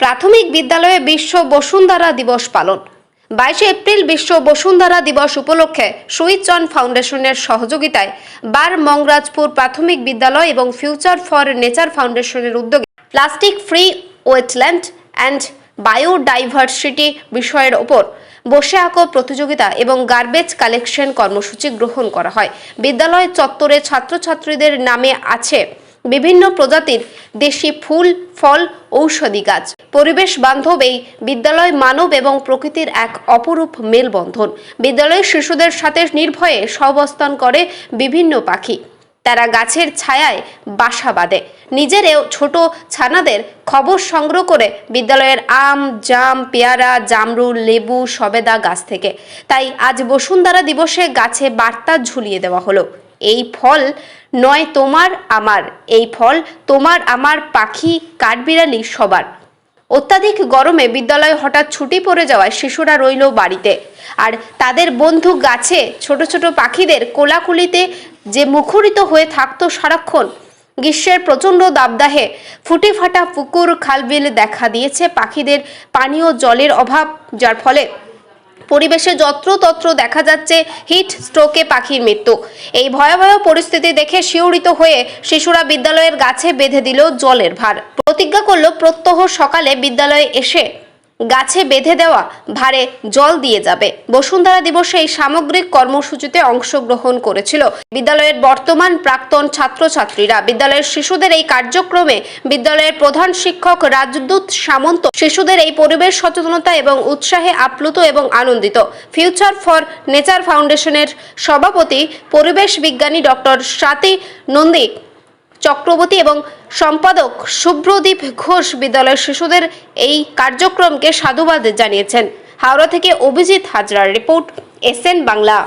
প্রাথমিক বিদ্যালয়ে বিশ্ব বসুন্ধরা দিবস পালন। বাইশে এপ্রিল বিশ্ব বসুন্ধরা দিবস উপলক্ষে সুইচ অন ফাউন্ডেশনের সহযোগিতায় বার মংরাজপুর প্রাথমিক বিদ্যালয় এবং ফিউচার ফর নেচার ফাউন্ডেশনের উদ্যোগে plastic free wetland and biodiversity বিষয়ের ওপর বসে আঁকো প্রতিযোগিতা এবং গার্বেজ কালেকশন কর্মসূচি গ্রহণ করা হয়। বিদ্যালয় চত্বরে ছাত্রছাত্রীদের নামে আছে বিভিন্ন প্রজাতির দেশি ফুল, ফল, ঔষধি গাছ। পরিবেশ বান্ধব এই বিদ্যালয় মানব এবং প্রকৃতির এক অপরূপ মেলবন্ধন। বিদ্যালয়ের শিশুদের সাথে নির্ভয়ে সহবস্থান করে বিভিন্ন পাখি। তারা গাছের ছায়ায় বাসা বাঁধে। নিজেরেও ছোট ছানাদের খবর সংগ্রহ করে বিদ্যালয়ের আম, জাম, পেয়ারা, জামরুল, লেবু, সবেদা গাছ থেকে। তাই আজ বসুন্ধরা দিবসে গাছে বার্তা ঝুলিয়ে দেওয়া হলো। এই ফল নয় তোমার আমার, এই ফল তোমার আমার পাখি কাঠবিড়ালি সবার। অত্যাধিক গরমে বিদ্যালয়ে হঠাৎ ছুটি পড়ে যাওয়ায় শিশুরা রইল বাড়িতে। আর তাদের বন্ধু গাছে ছোট ছোট পাখিদের কোলাকুলিতে যে মুখরিত হয়ে থাকতো সারাক্ষণ, গ্রীষ্মের প্রচণ্ড দাবদাহে ফুটে ফাটা পুকুর খালবিল দেখা দিয়েছে পাখিদের পানীয় জলের অভাব, যার ফলে পরিবেশে যত্রতত্র দেখা যাচ্ছে, হিট স্ট্রোকে পাখির মৃত্যু। এই ভয়াবহ পরিস্থিতি দেখে শিউরিত হয়ে শিশুরা বিদ্যালয়ের গাছে বেঁধে দিল জলের ভার। প্রতিজ্ঞা করল প্রত্যহ সকালে বিদ্যালয়ে এসে গাছে বেঁধে দেওয়া ভারে জল দিয়ে যাবে। বসুন্ধরা দিবসে এই সামগ্রিক কর্মসূচিতে অংশগ্রহণ করেছিল বিদ্যালয়ের বর্তমান প্রাক্তন ছাত্রছাত্রীরা। বিদ্যালয়ের শিশুদের এই কার্যক্রমে বিদ্যালয়ের প্রধান শিক্ষক রাজদূত সামন্ত শিশুদের এই পরিবেশ সচেতনতা এবং উৎসাহে আপ্লুত এবং আনন্দিত। ফিউচার ফর নেচার ফাউন্ডেশনের সভাপতি, পরিবেশ বিজ্ঞানী ডক্টর স্বাতি নন্দী চক্রবর্তী এবং সম্পাদক শুভ্রদীপ ঘোষ বিদ্যালয়ের শিশুদের এই কার্যক্রমকে সাধুবাদ জানিয়েছেন। হাওড়া থেকে অভিজিৎ হাজরার রিপোর্ট এসএন বাংলা।